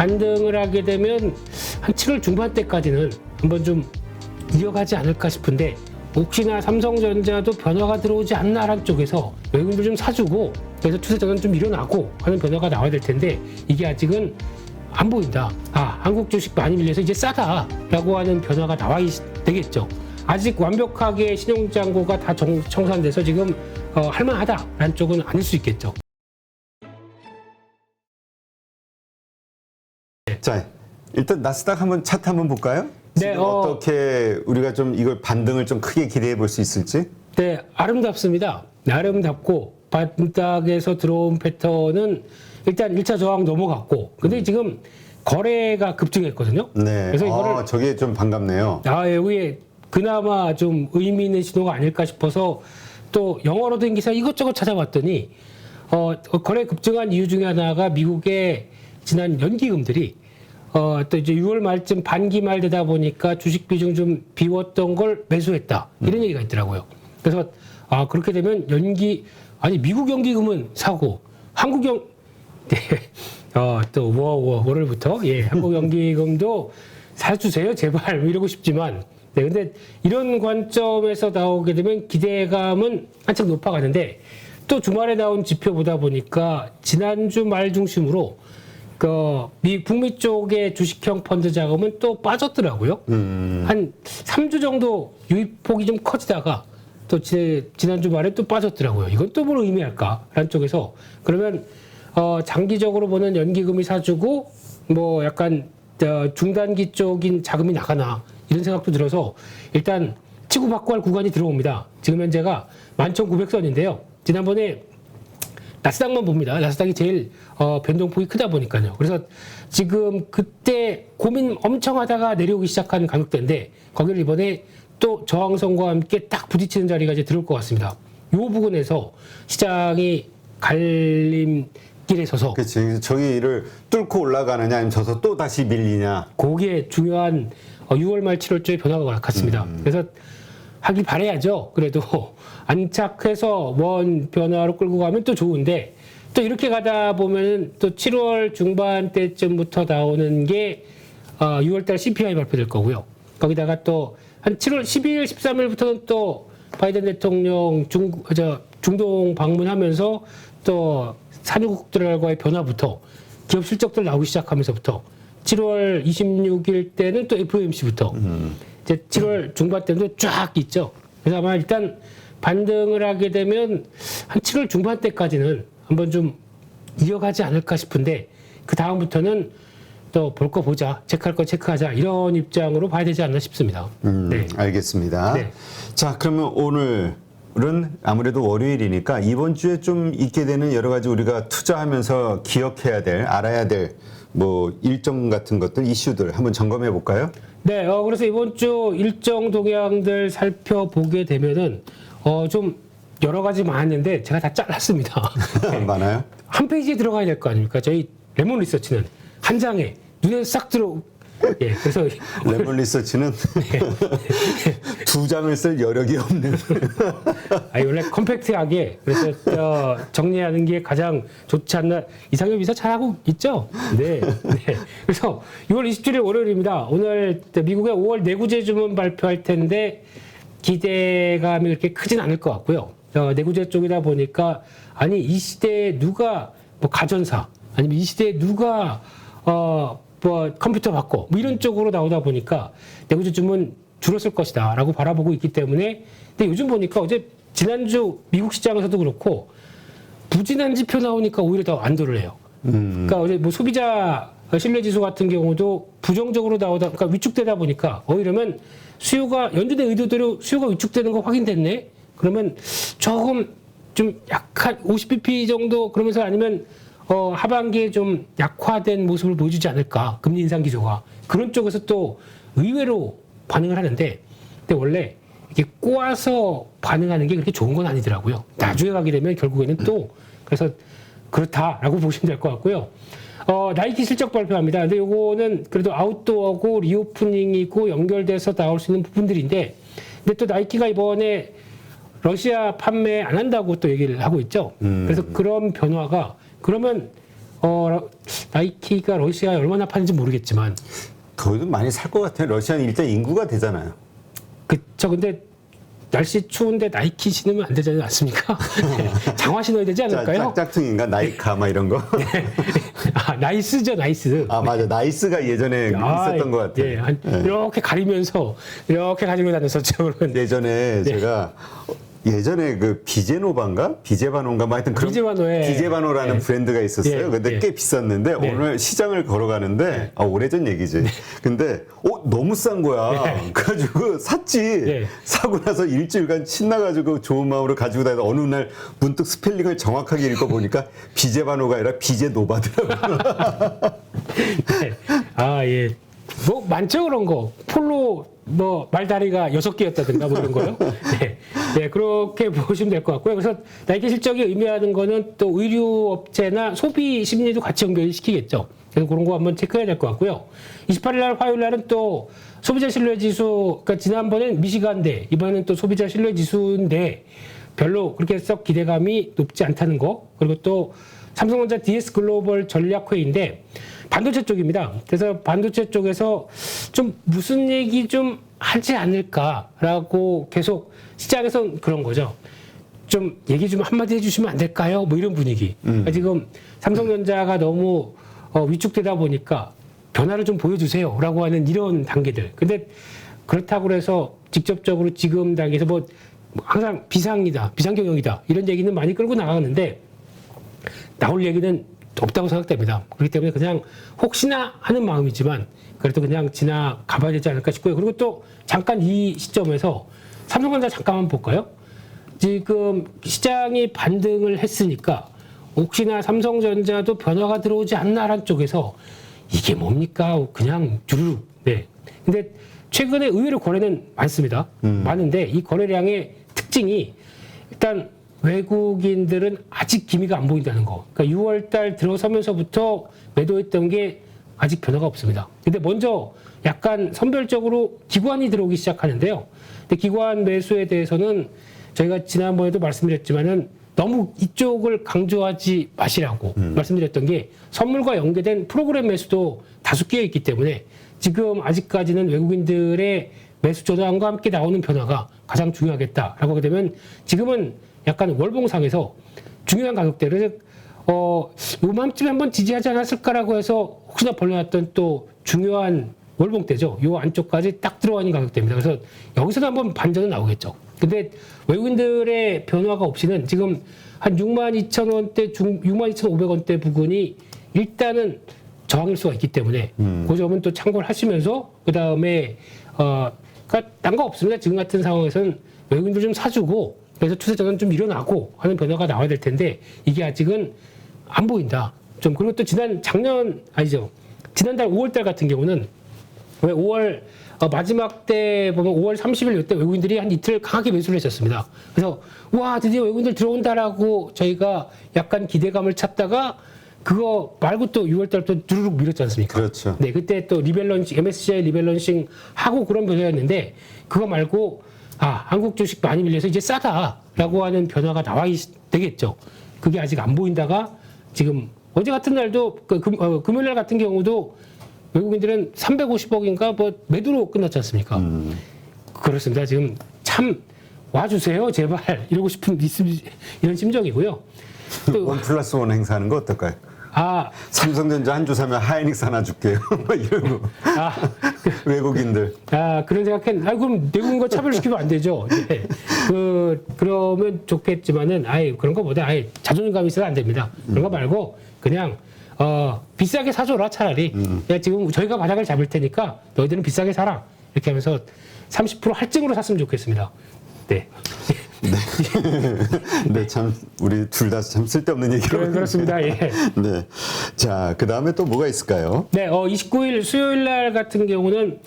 반등을 하게 되면 한 7월 중반 때까지는 한번 좀 이어가지 않을까 싶은데 혹시나 삼성전자도 변화가 들어오지 않나라는 쪽에서 외국인들 좀 사주고 그래서 추세 전환 좀 일어나고 하는 변화가 나와야 될 텐데 이게 아직은 안 보인다. 아 한국 주식 많이 밀려서 이제 싸다라고 하는 변화가 나와 있, 되겠죠. 아직 완벽하게 신용장고가 다 정, 청산돼서 지금 어, 할만하다라는 쪽은 아닐 수 있겠죠. 자, 일단 나스닥 한번 차트 한번 볼까요? 네, 지금 어. 어떻게 우리가 좀 이걸 반등을 좀 크게 기대해 볼 수 있을지? 네, 아름답습니다. 아름답고 바닥에서 들어온 패턴은 일단 1차 저항 넘어갔고 근데 지금 거래가 급증했거든요. 네. 그래서 이거를 아, 저게 좀 반갑네요. 아, 여기에 그나마 좀 의미 있는 신호가 아닐까 싶어서 또 영어로 된 기사 이것저것 찾아봤더니 어, 거래 급증한 이유 중에 하나가 미국의 지난 연기금들이 어, 또 이제 6월 말쯤 반기 말 되다 보니까 주식 비중 좀 비웠던 걸 매수했다. 이런 얘기가 있더라고요. 그래서 아, 그렇게 되면 연기, 아니, 미국 연기금은 사고, 한국 연, 네. 어, 또, 워, 워, 월요일부터, 예, 한국 연기금도 사주세요, 제발, 뭐 이러고 싶지만, 네, 근데 이런 관점에서 나오게 되면 기대감은 한층 높아가는데, 또 주말에 나온 지표 보다 보니까, 지난주 말 중심으로, 그, 미, 북미 쪽의 주식형 펀드 자금은 또 빠졌더라고요. 음. 한 3주 정도 유입폭이 좀 커지다가 또 지, 지난 주 말에 또 빠졌더라고요. 이건 또 뭘 의미할까? 라는 쪽에서 그러면 어, 장기적으로 보는 연기금이 사주고 뭐 약간 어, 중단기 쪽인 자금이 나가나 이런 생각도 들어서 일단 치고받고 할 구간이 들어옵니다. 지금 현재가 11,900선인데요. 지난번에 나스닥만 봅니다. 나스닥이 제일 어, 변동폭이 크다 보니까요. 그래서 지금 그때 고민 엄청 하다가 내려오기 시작한 가격대인데 거기를 이번에 또 저항선과 함께 딱 부딪히는 자리가 이제 들어올 것 같습니다. 이 부분에서 시장이 갈림길에 서서 그렇지. 저기를 뚫고 올라가느냐 아니면 저서 또 다시 밀리냐. 거기에 중요한 어, 6월 말 7월 초에 변화가 같습니다. 그래서 하길 바래야죠. 그래도 안착해서 먼 변화로 끌고 가면 또 좋은데 또 이렇게 가다 보면은 또 7월 중반 때쯤부터 나오는 게 어, 6월달 CPI 발표될 거고요. 거기다가 또 한 7월 12일, 13일부터는 또 바이든 대통령 중, 저, 중동 방문하면서 또 산유국들과의 변화부터 기업 실적들 나오기 시작하면서부터 7월 26일 때는 또 FOMC부터 이제 7월 중반 때도 쫙 있죠. 그래서 아마 일단 반등을 하게 되면 한 7월 중반 때까지는 한번 좀 이어가지 않을까 싶은데 그 다음부터는 또 볼 거 보자, 체크할 거 체크하자 이런 입장으로 봐야 되지 않나 싶습니다. 음, 네. 알겠습니다. 네. 자, 그러면 오늘은 아무래도 월요일이니까 이번 주에 좀 있게 되는 여러 가지 우리가 투자하면서 기억해야 될, 알아야 될 뭐 일정 같은 것들, 이슈들 한번 점검해 볼까요? 네, 어, 그래서 이번 주 일정 동향들 살펴보게 되면은 어, 좀 여러 가지 많았는데 제가 다 잘랐습니다. 많아요? 한 페이지에 들어가야 될 거 아닙니까? 저희 레몬 리서치는 한 장에 눈에 싹 들어. 예, 그래서 레몬 리서치는 두 장을 쓸 여력이 없는. 아니, 원래 컴팩트하게 그래서 어, 정리하는 게 가장 좋지 않나 이상엽 이사 잘하고 있죠? 네, 네. 그래서 6월 27일 월요일입니다. 오늘 미국의 5월 내구재 주문 발표할 텐데 기대감이 그렇게 크진 않을 것 같고요. 어, 내구재 쪽이다 보니까 아니 이 시대에 누가 뭐 가전사 아니면 이 시대에 누가 어, 뭐 컴퓨터 바꿔 뭐 이런 쪽으로 나오다 보니까 내구재 주문 줄었을 것이다라고 바라보고 있기 때문에 근데 요즘 보니까 어제 지난주 미국 시장에서도 그렇고 부진한 지표 나오니까 오히려 더 안도를 해요. 음, 그러니까 어제 뭐 소비자 신뢰 지수 같은 경우도 부정적으로 나오다 그러니까 위축되다 보니까 어 이러면 수요가 연준의 의도대로 수요가 위축되는 거 확인됐네. 그러면 조금 좀 약한 50bp 정도 그러면서 아니면 어 하반기에 좀 약화된 모습을 보여주지 않을까 금리 인상 기조가 그런 쪽에서 또 의외로 반응을 하는데 근데 원래 이렇게 꼬아서 반응하는 게 그렇게 좋은 건 아니더라고요. 나중에 가게 되면 결국에는 또 그래서 그렇다라고 보시면 될 것 같고요. 어, 나이키 실적 발표합니다. 근데 요거는 그래도 아웃도어고 리오프닝이고 연결돼서 나올 수 있는 부분들인데 근데 또 나이키가 이번에 러시아 판매 안 한다고 또 얘기를 하고 있죠. 그래서 그런 변화가 그러면 어, 나이키가 러시아에 얼마나 파는지 모르겠지만 거기도 많이 살 것 같아요. 러시아는 일단 인구가 되잖아요. 그쵸 근데 날씨 추운데 나이키 신으면 안 되지 않습니까? 네. 장화 신어야 되지 자, 않을까요? 짝짝퉁인가 나이카 막 이런 거. 아 나이스죠 나이스. 아 맞아 나이스가 예전에 아, 있었던 것 같아요. 예, 한 이렇게 가리면서 이렇게 가지고 다녔었죠. 그런 예전에 네. 제가 예전에 그 비제노바인가 비제바노인가 뭐 하여튼 그런 비제바노에 비제바노라는 네. 브랜드가 있었어요. 예, 근데 예. 꽤 비쌌는데 네. 오늘 시장을 걸어가는데 아, 오래전 얘기지. 근데 어 너무 싼 거야. 네. 그래가지고 샀지. 네. 사고 나서 일주일간 신나가지고 좋은 마음으로 가지고 다니다 어느 날 문득 스펠링을 정확하게 읽어 보니까 비제바노가 아니라 비제노바더라고요. 네. 아, 예. 뭐, 많죠, 그런 거. 폴로, 뭐, 말다리가 여섯 개였다든가, 뭐 이런 거요. 네. 네, 그렇게 보시면 될 것 같고요. 그래서 나이키 실적이 의미하는 거는 또 의류 업체나 소비 심리도 같이 연결 시키겠죠. 그래서 그런 거 한번 체크해야 될 것 같고요. 28일 날 화요일 날은 또 소비자 신뢰 지수, 그러니까 지난번엔 미시간대, 이번에는 또 소비자 신뢰 지수인데 별로 그렇게 썩 기대감이 높지 않다는 거. 그리고 또 삼성전자 DS 글로벌 전략회의인데 반도체 쪽입니다. 그래서 반도체 쪽에서 좀 무슨 얘기 좀 하지 않을까라고 계속 시장에선 그런 거죠. 좀 얘기 좀 한마디 해주시면 안 될까요? 뭐 이런 분위기. 그러니까 지금 삼성전자가 너무 어, 위축되다 보니까 변화를 좀 보여주세요라고 하는 이런 단계들. 근데 그렇다고 해서 직접적으로 지금 단계에서 뭐 항상 비상이다, 비상경영이다 이런 얘기는 많이 끌고 나가는데 나올 얘기는 없다고 생각됩니다. 그렇기 때문에 그냥 혹시나 하는 마음이지만 그래도 그냥 지나가봐야 되지 않을까 싶고요. 그리고 또 잠깐 이 시점에서 삼성전자 잠깐만 볼까요? 지금 시장이 반등을 했으니까 혹시나 삼성전자도 변화가 들어오지 않나라는 쪽에서 이게 뭡니까? 그냥 주르륵. 네. 근데 최근에 의외로 거래는 많습니다. 많은데 이 거래량의 특징이 일단 외국인들은 아직 기미가 안 보인다는 거. 그러니까 6월 달 들어서면서부터 매도했던 게 아직 변화가 없습니다. 근데 먼저 약간 선별적으로 기관이 들어오기 시작하는데요. 근데 기관 매수에 대해서는 저희가 지난번에도 말씀드렸지만은 너무 이쪽을 강조하지 마시라고 말씀드렸던 게 선물과 연계된 프로그램 매수도 다수 끼어 있기 때문에 지금 아직까지는 외국인들의 매수 조정과 함께 나오는 변화가 가장 중요하겠다라고 하게 되면 지금은 약간 월봉상에서 중요한 가격대를 어 요맘쯤에 한번 지지하지 않았을까라고 해서 혹시나 벌려놨던 또 중요한 월봉대죠. 요 안쪽까지 딱 들어가 있는 가격대입니다. 그래서 여기서도 한번 반전은 나오겠죠. 근데 외국인들의 변화가 없이는 지금 한 6만 2천 원대, 중 6만 2천 5백 원대 부근이 일단은 저항일 수가 있기 때문에 그 점은 또 참고를 하시면서 그 다음에 어 그러니까 딴 거 없습니다. 지금 같은 상황에서는 외국인들 좀 사주고 그래서 추세 전환 좀 일어나고 하는 변화가 나와야 될 텐데 이게 아직은 안 보인다. 좀 그리고 또 지난 작년 아니죠. 지난달 5월달 같은 경우는 왜 5월 어, 마지막 때 보면 5월 30일 이때 외국인들이 한 이틀 강하게 매수를 했었습니다. 그래서 와 드디어 외국인들 들어온다라고 저희가 약간 기대감을 찾다가 그거 말고 또 6월달부터 두루룩 밀었지 않습니까? 그렇죠. 네, 그때 또 리밸런싱, MSCI 리밸런싱 하고 그런 변화였는데 그거 말고 아 한국 주식 많이 밀려서 이제 싸다라고 하는 변화가 나와 있, 되겠죠. 그게 아직 안 보인다가 지금 어제 같은 날도 그 금, 어, 금요일 날 같은 경우도 외국인들은 350억인가 뭐 매도로 끝났지 않습니까? 그렇습니다. 지금 참 와주세요 제발 이러고 싶은 이런 심정이고요. 또원 플러스 원 행사하는 거 어떨까요? 아, 삼성전자 한 주 사면 하이닉스 하나 줄게요. 막 이런 거. 아, 외국인들. 아 그런 생각했. 아 그럼 내국인과 차별시키면 안 되죠. 네. 그 그러면 좋겠지만은 아예 그런 거보다 아예 자존감이 있어서 안 됩니다. 그런 거 말고 그냥 어 비싸게 사줘라 차라리. 야 지금 저희가 바닥을 잡을 테니까 너희들은 비싸게 사라. 이렇게 하면서 30% 할증으로 샀으면 좋겠습니다. 네. 네, 참 우리 둘 다 참 쓸데없는 얘기를. 그런 그렇습니다. 예. 네. 자, 그 다음에 또 뭐가 있을까요? 네, 어, 29일 수요일 날 같은 경우는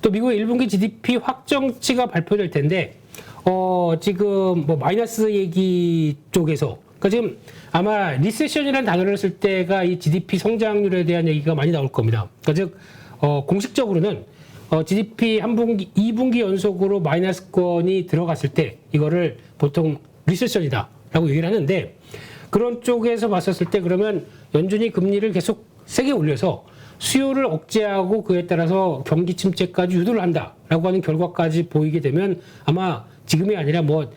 또 미국의 1분기 GDP 확정치가 발표될 텐데, 어, 지금 뭐 마이너스 얘기 쪽에서, 그러니까 지금 아마 리세션이라는 단어를 쓸 때가 이 GDP 성장률에 대한 얘기가 많이 나올 겁니다. 그러니까 즉, 어, 공식적으로는 어, GDP 한 분기, 2분기 연속으로 마이너스권이 들어갔을 때 이거를 보통 리세션이다라고 얘기를 하는데 그런 쪽에서 봤었을 때 그러면 연준이 금리를 계속 세게 올려서 수요를 억제하고 그에 따라서 경기 침체까지 유도를 한다라고 하는 결과까지 보이게 되면 아마 지금이 아니라 뭐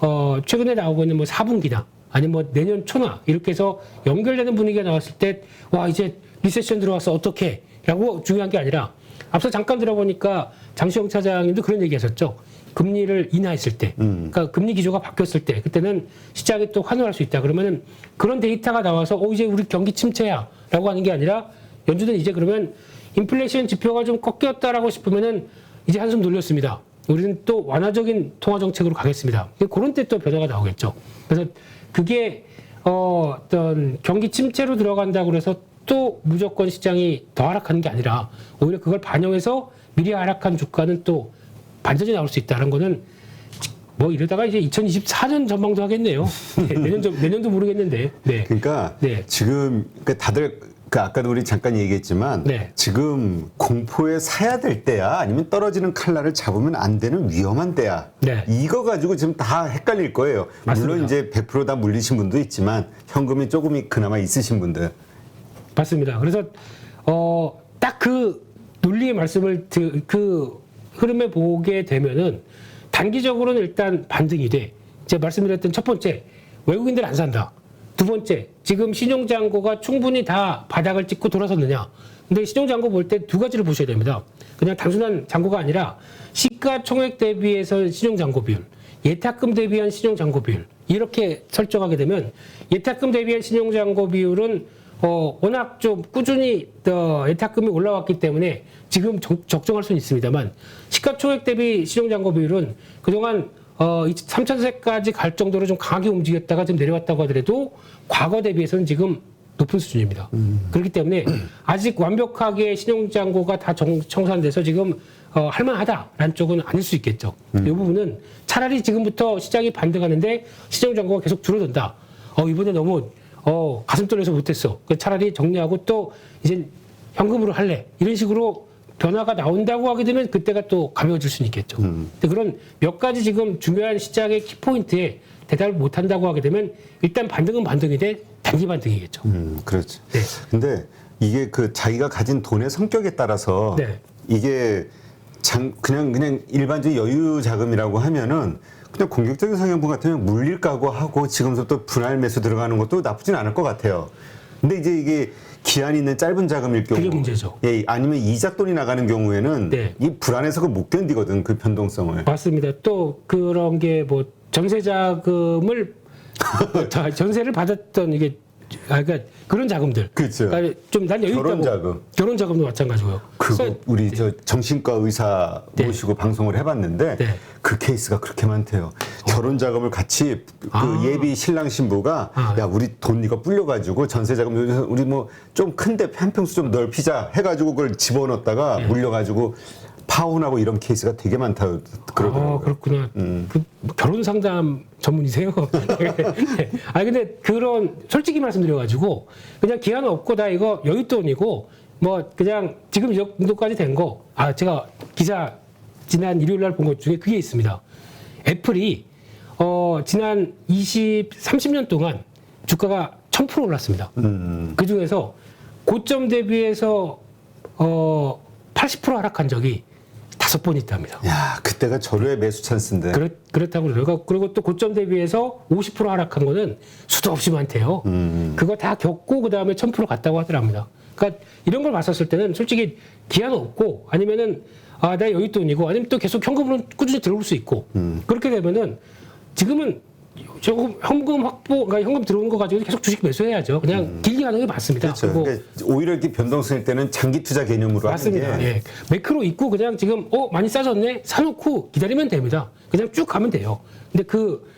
어, 최근에 나오고 있는 뭐 4분기나 아니면 뭐 내년 초나 이렇게 해서 연결되는 분위기가 나왔을 때 와 이제 리세션 들어와서 어떻게 라고 중요한 게 아니라 앞서 잠깐 들어보니까 장시영 차장님도 그런 얘기 하셨죠. 금리를 인하했을 때, 그러니까 금리 기조가 바뀌었을 때, 그때는 시장이 또 환호할 수 있다. 그러면은 그런 데이터가 나와서, 어, 이제 우리 경기 침체야. 라고 하는 게 아니라, 연준은 이제 그러면 인플레이션 지표가 좀 꺾였다라고 싶으면은 이제 한숨 돌렸습니다. 우리는 또 완화적인 통화 정책으로 가겠습니다. 그런 때 또 변화가 나오겠죠. 그래서 그게 어, 어떤 경기 침체로 들어간다고 그래서 또 무조건 시장이 더 하락하는 게 아니라 오히려 그걸 반영해서 미리 하락한 주가는 또 반전이 나올 수 있다는 거는 뭐 이러다가 이제 2024년 전망도 하겠네요. 네, 내년 좀 내년도 모르겠는데. 네. 그러니까 네. 지금 그러니까 다들 그 아까도 우리 잠깐 얘기했지만 네. 지금 공포에 사야 될 때야 아니면 떨어지는 칼날을 잡으면 안 되는 위험한 때야. 네. 이거 가지고 지금 다 헷갈릴 거예요. 맞습니다. 물론 이제 100%다 물리신 분도 있지만 현금이 조금 그나마 있으신 분들. 맞습니다. 그래서 어, 딱 그 논리의 말씀을 드, 그 흐름에 보게 되면은 단기적으로는 일단 반등이 돼. 제가 말씀드렸던 첫 번째 외국인들 안 산다. 두 번째 지금 신용장고가 충분히 다 바닥을 찍고 돌아섰느냐. 근데 신용장고 볼 때 두 가지를 보셔야 됩니다. 그냥 단순한 잔고가 아니라 시가총액 대비해서 신용장고 비율, 예탁금 대비한 신용장고 비율 이렇게 설정하게 되면 예탁금 대비한 신용장고 비율은 어, 워낙 좀 꾸준히 어, 예탁금이 올라왔기 때문에 지금 적, 적정할 수는 있습니다만 시가총액 대비 신용장고 비율은 그동안 어, 3천세까지 갈 정도로 좀 강하게 움직였다가 좀 내려왔다고 하더라도 과거 대비해서는 지금 높은 수준입니다. 그렇기 때문에 아직 완벽하게 신용장고가 다 정, 청산돼서 지금 어, 할만하다라는 쪽은 아닐 수 있겠죠. 이 부분은 차라리 지금부터 시장이 반등하는데 신용장고가 계속 줄어든다. 어, 이번에 너무 어, 가슴 떨려서 못했어. 그 차라리 정리하고 또 이제 현금으로 할래. 이런 식으로 변화가 나온다고 하게 되면 그때가 또 가벼워질 수는 있겠죠. 근데 그런 몇 가지 지금 중요한 시장의 키포인트에 대답을 못 한다고 하게 되면 일단 반등은 반등인데 단기 반등이겠죠. 음, 그렇지. 네. 근데 이게 그 자기가 가진 돈의 성격에 따라서 네. 이게 장, 그냥 그냥 일반적인 여유 자금이라고 하면은 그냥 공격적인 성향분 같으면 물릴 각오하고 지금부터 분할 매수 들어가는 것도 나쁘진 않을 것 같아요. 근데 이제 이게 기한이 있는 짧은 자금일 경우 그게 문제죠. 예, 아니면 이자돈이 나가는 경우에는 네. 이 불안해서 그 못 견디거든 그 변동성을. 맞습니다. 또 그런 게 뭐 전세 자금을 자, 전세를 받았던 이게 아 그러니까 그런 자금들. 그렇죠. 그러니까 좀난 여유 결혼 있다고. 자금. 결혼 자금도 마찬가지고요. 그거 우리 저 정신과 의사 네. 모시고 방송을 해봤는데 네. 그 케이스가 그렇게 많대요. 결혼 자금을 같이 그 아. 예비 신랑 신부가 아. 야 우리 돈 이거 불려가지고 전세 자금 우리 뭐 좀 큰데 한 평수 좀 넓히자 해가지고 그걸 집어넣었다가 네. 물려가지고 파혼하고 이런 케이스가 되게 많다 그러더라고요. 아, 그렇구나. 음. 그 결혼 상담 전문이세요? 네. 아 근데 그런 솔직히 말씀드려가지고 그냥 기한 없고 다 이거 여윳돈이고 뭐 그냥 지금 이 정도까지 된 거. 아 제가 기사 지난 일요일 날 본 것 중에 그게 있습니다. 애플이 어 지난 20, 30년 동안 주가가 1000% 올랐습니다. 음, 그 중에서 고점 대비해서 어80% 하락한 적이 다섯 번 있답니다. 야 그때가 절호의 매수 찬스인데. 그렇, 그렇다고 그래요. 그리고 또 고점 대비해서 50% 하락한 거는 수도 없이 많대요. 음. 그거 다 겪고 그 다음에 1000% 갔다고 하더랍니다. 그러니까 이런 걸 봤었을 때는 솔직히 기한 없고 아니면은 아, 나 여윳돈이고 아니면 또 계속 현금으로 꾸준히 들어올 수 있고 음. 그렇게 되면은 지금은 조금 현금 확보, 그러니까 현금 들어오는 거 가지고 계속 주식 매수해야죠. 그냥 길게 가는 게 맞습니다. 음. 그렇죠. 그리고 그러니까 오히려 이렇게 변동성일 때는 장기 투자 개념으로 맞습니다. 하는 게 예. 매크로 있고 그냥 지금 어 많이 싸졌네 사놓고 기다리면 됩니다. 그냥 쭉 가면 돼요. 근데 그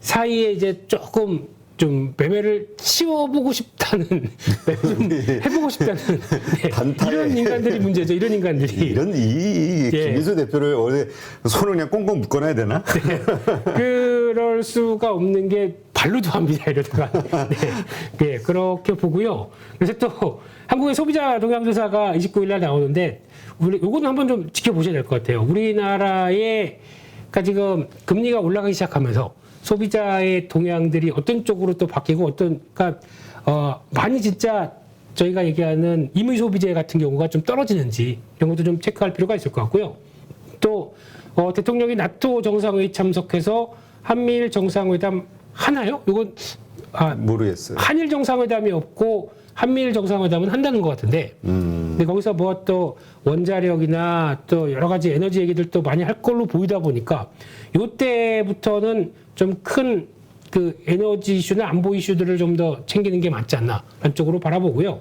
사이에 이제 조금 좀 매매를 치워보고 싶다는 매매 좀 해보고 싶다는 예. 단타에. 이런 인간들이 문제죠. 이런 인간들이 이런 이, 이 예. 김민수 대표를 어디 손을 그냥 꽁꽁 묶어놔야 되나? 그 럴 수가 없는 게 발로도 합니다 이러다가 네. 네, 그렇게 보고요. 그래서 또 한국의 소비자 동향조사가 29일 날 나오는데 우리 요거는 한번 좀 지켜보셔야 될 것 같아요. 우리나라의 그러니까 지금 금리가 올라가기 시작하면서 소비자의 동향들이 어떤 쪽으로 또 바뀌고 어떤 그러니까 어, 많이 진짜 저희가 얘기하는 임의 소비재 같은 경우가 좀 떨어지는지 이런 것도 좀 체크할 필요가 있을 것 같고요. 또 어, 대통령이 나토 정상회의 참석해서 한미일 정상회담 하나요? 이건 아, 모르겠어요. 한일 정상회담이 없고 한미일 정상회담은 한다는 것 같은데 음, 근데 거기서 뭐 또 원자력이나 또 여러 가지 에너지 얘기들도 많이 할 걸로 보이다 보니까 요때부터는 좀 큰 그 에너지 이슈나 안보 이슈들을 좀 더 챙기는 게 맞지 않나 라는 쪽으로 바라보고요.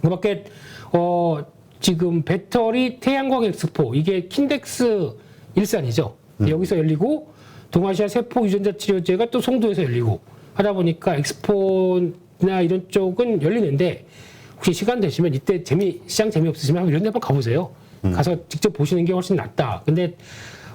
그밖에 어 지금 배터리 태양광 엑스포 이게 킨덱스 일산이죠. 여기서 열리고 동아시아 세포 유전자 치료제가 또 송도에서 열리고 하다 보니까 엑스포나 이런 쪽은 열리는데 혹시 시간 되시면 이때 재미 시장 재미 없으시면 이런 데 한번 가보세요. 가서 직접 보시는 게 훨씬 낫다. 근데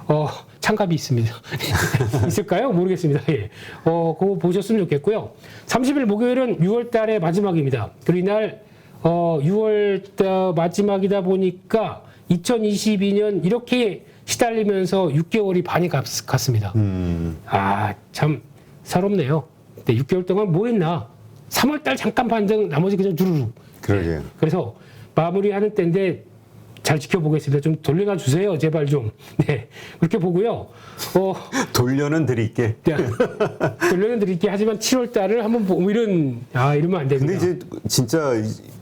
어 참갑이 있습니다. 있을까요? 모르겠습니다. 예. 어 그거 보셨으면 좋겠고요. 30일 목요일은 6월 달의 마지막입니다. 그리고 이날 어 6월 달 마지막이다 보니까 2022년 이렇게 시달리면서 6개월이 반이 갔, 갔습니다. 음, 아, 참 서럽네요. 근데 6개월 동안 뭐 했나? 3월 달 잠깐 반등, 나머지 그냥 주르륵. 그러게요. 그래서 마무리하는 때인데 잘 지켜보겠습니다. 좀 돌려놔 주세요, 제발 좀. 네, 그렇게 보고요. 어, 돌려는 드릴게. 돌려는 드릴게 하지만 7월 달을 한번 보고 이런 아 이러면 안 됩니다. 근데 이제 진짜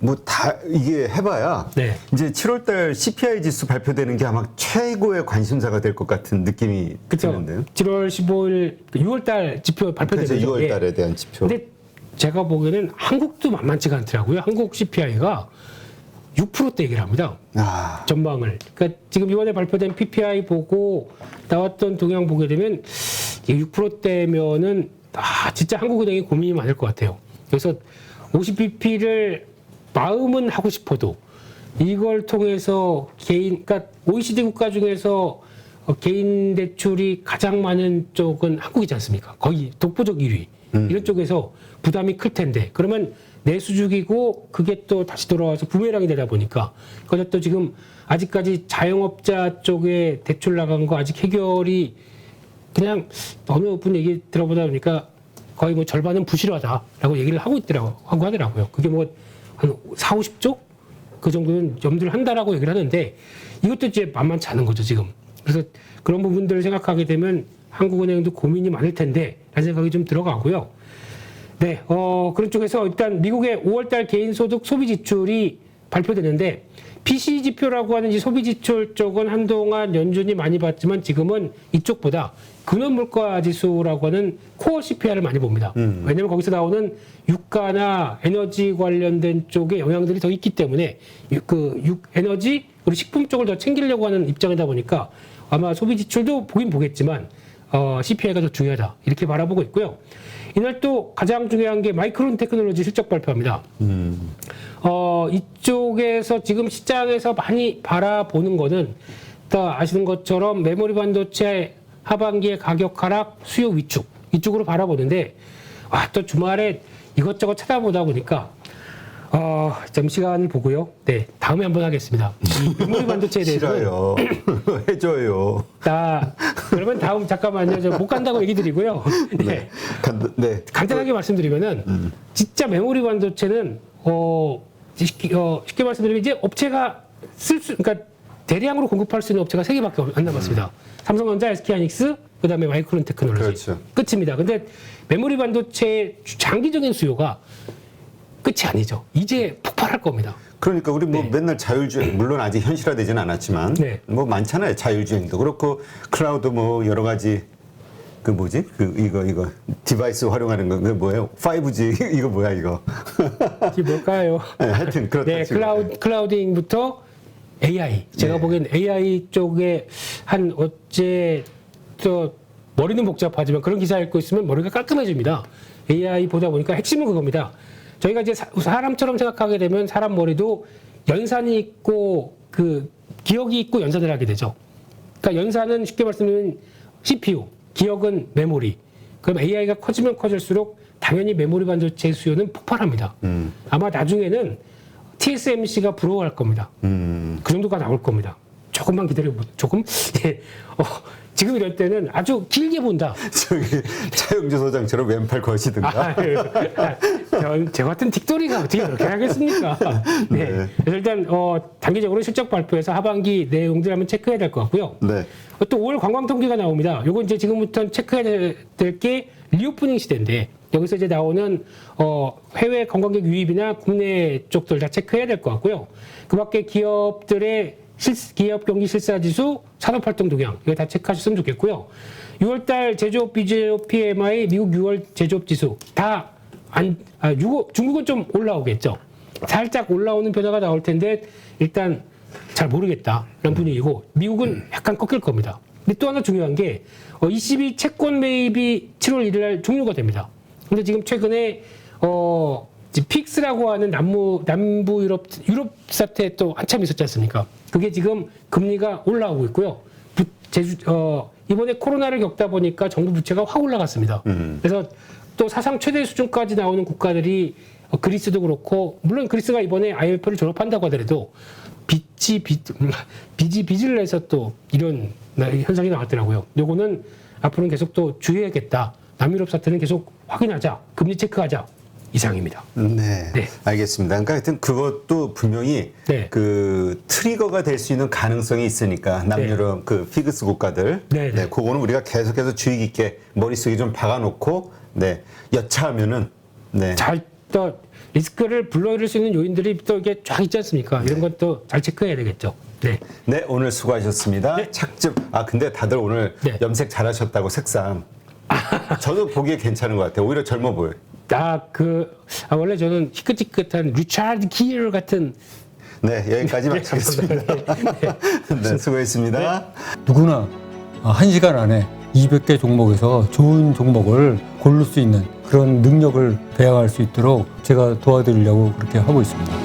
뭐 다 이게 해봐야 네. 이제 7월 달 CPI 지수 발표되는 게 아마 최고의 관심사가 될 것 같은 느낌이 그렇죠. 드는데요. 7월 15일 6월 달 지표 발표되죠. 그래서 예. 6월 달에 대한 지표. 근데 제가 보기에는 한국도 만만치가 않더라고요. 한국 CPI가 6%대 얘기를 합니다. 아, 전망을. 그러니까 지금 이번에 발표된 PPI 보고 나왔던 동향 보게 되면 6%대면은 아 진짜 한국은행이 고민이 많을 것 같아요. 그래서 50bp를 마음은 하고 싶어도 이걸 통해서 개인, 그러니까 OECD 국가 중에서 어, 개인 대출이 가장 많은 쪽은 한국이지 않습니까? 거의 독보적 1위. 이런 쪽에서 부담이 클 텐데 그러면 내수주기고 그게 또 다시 돌아와서 부메랑이 되다 보니까 또 지금 아직까지 자영업자 쪽에 대출 나간 거 아직 해결이 그냥 어느 분 얘기 들어보다 보니까 거의 뭐 절반은 부실하다라고 얘기를 하고 있더라고 하고 하더라고요. 그게 뭐 한 4, 50조 그 정도는 염두를 한다라고 얘기를 하는데 이것도 이제 만만치 않은 거죠 지금. 그래서 그런 부분들을 생각하게 되면 한국은행도 고민이 많을 텐데 라는 생각이 좀 들어가고요. 네, 어, 그런 쪽에서 일단 미국의 5월달 개인소득 소비 지출이 발표되는데 PC 지표라고 하는 이 소비 지출 쪽은 한동안 연준이 많이 봤지만 지금은 이쪽보다 근원 물가 지수라고 하는 코어 CPI를 많이 봅니다. 왜냐하면 거기서 나오는 유가나 에너지 관련된 쪽에 영향들이 더 있기 때문에 유- 그 유- 에너지 그리고 식품 쪽을 더 챙기려고 하는 입장이다 보니까 아마 소비 지출도 보긴 보겠지만 어, CPI가 더 중요하다 이렇게 바라보고 있고요. 이날 또 가장 중요한 게 마이크론 테크놀로지 실적 발표합니다. 어, 이쪽에서 지금 시장에서 많이 바라보는 거는 또 아시는 것처럼 메모리 반도체 하반기의 가격 하락, 수요 위축 이쪽으로 바라보는데 와, 또 주말에 이것저것 찾아보다 보니까 어, 좀 시간을 보고요. 네, 다음에 한번 하겠습니다. 이 메모리 반도체에 대해서는 싫어요. 해줘요. 나 그러면 다음 잠깐만요. 저 못 간다고 얘기 드리고요. 네. 간, 네. 간단하게 말씀드리면은 진짜 메모리 반도체는 어 쉽게, 어, 쉽게 말씀드리면 이제 업체가 쓸 수 그러니까 대량으로 공급할 수 있는 업체가 세 개밖에 안 남았습니다. 삼성전자, SK하이닉스, 그다음에 마이크론 테크놀로지 그렇죠. 끝입니다. 근데 메모리 반도체의 장기적인 수요가 끝이 아니죠. 이제 폭발할 겁니다. 그러니까 우리 뭐 맨날 자율주행 물론 아직 현실화되지는 않았지만 네. 뭐 많잖아요 자율주행도 그렇고 클라우드 뭐 여러 가지 그 뭐지 그 이거 이거 디바이스 활용하는 거그 뭐예요 5G 이거 뭐야 이거 이게 뭘까요? 네, 하여튼 그렇다 네, 지금. 클라우드, 클라우딩부터 AI. 제가 네. 보기엔 AI 쪽에 한 어째 또 머리는 복잡하지만 그런 기사 읽고 있으면 머리가 깔끔해집니다. AI 보다 보니까 핵심은 그겁니다. 저희가 이제 사- 사람처럼 생각하게 되면 사람 머리도 연산이 있고 그 기억이 있고 연산을 하게 되죠. 그러니까 연산은 쉽게 말씀드리면 CPU, 기억은 메모리. 그럼 AI가 커지면 커질수록 당연히 메모리 반도체 수요는 폭발합니다. 아마 나중에는 TSMC가 부러워할 겁니다. 음, 그 정도가 나올 겁니다. 조금만 기다려 조금 예. 어, 지금 이럴 때는 아주 길게 본다. 저기 차영주 소장처럼 왼팔 거시든가. 아유, 아, 저, 저 같은 딕토리가 어떻게 그렇게 하겠습니까? 네. 네. 그래서 일단 어, 단기적으로 실적 발표에서 하반기 내용들 한번 체크해야 될 것 같고요. 네. 어, 또 5월 관광 통계가 나옵니다. 요건 이제 지금부터 체크해야 될 게 리오프닝 시대인데 여기서 이제 나오는 어, 해외 관광객 유입이나 국내 쪽들 다 체크해야 될 것 같고요. 그밖에 기업들의 실, 기업 경기 실사 지수, 산업 활동 동향 이거 다 체크하셨으면 좋겠고요. 6월달 제조업 비제업 PMI, 미국 6월 제조업 지수 다 안 아, 유고, 중국은 좀 올라오겠죠. 살짝 올라오는 변화가 나올 텐데 일단 잘 모르겠다라는 분위기고 미국은 약간 꺾일 겁니다. 근데 또 하나 중요한 게 어, ECB 채권 매입이 7월 1일 날 종료가 됩니다. 근데 지금 최근에 어 픽스라고 하는 남부 남부 유럽 유럽 사태 또 한참 있었지 않습니까? 그게 지금 금리가 올라오고 있고요. 부, 제주 어 이번에 코로나를 겪다 보니까 정부 부채가 확 올라갔습니다. 그래서 또 사상 최대 수준까지 나오는 국가들이 어, 그리스도 그렇고 물론 그리스가 이번에 IMF를 졸업한다고 하더라도 빚이 빚 빚이 빚을 내서 또 이런 현상이 나왔더라고요. 요거는 앞으로는 계속 또 주의해야겠다. 남유럽 사태는 계속 확인하자. 금리 체크하자. 이상입니다. 네. 네. 알겠습니다. 그러니까 하여튼 그것도 분명히 네. 그 트리거가 될 수 있는 가능성이 있으니까 남유럽 그 피그스 국가들 네, 네. 그거는 우리가 계속해서 주의 깊게 머릿속에 좀 박아 놓고 네 여차하면은 네 잘또 리스크를 불러일으킬 수 있는 요인들이 또 이게 쫙 있지 않습니까? 이런 것도 잘 체크해야 되겠죠. 네. 네, 오늘 수고하셨습니다. 착즙. 아, 근데 다들 오늘 네. 염색 잘하셨다고 색상. 저도 보기에 괜찮은 것 같아요. 오히려 젊어 보여요. 아, 그, 아, 원래 저는 희끗희끗한 리차드 기어 같은 네, 여기까지 마치겠습니다. 네, 수고했습니다. 누구나 어, 한 시간 안에 200개 종목에서 좋은 종목을 고를 수 있는 그런 능력을 배양할 수 있도록 제가 도와드리려고 그렇게 하고 있습니다.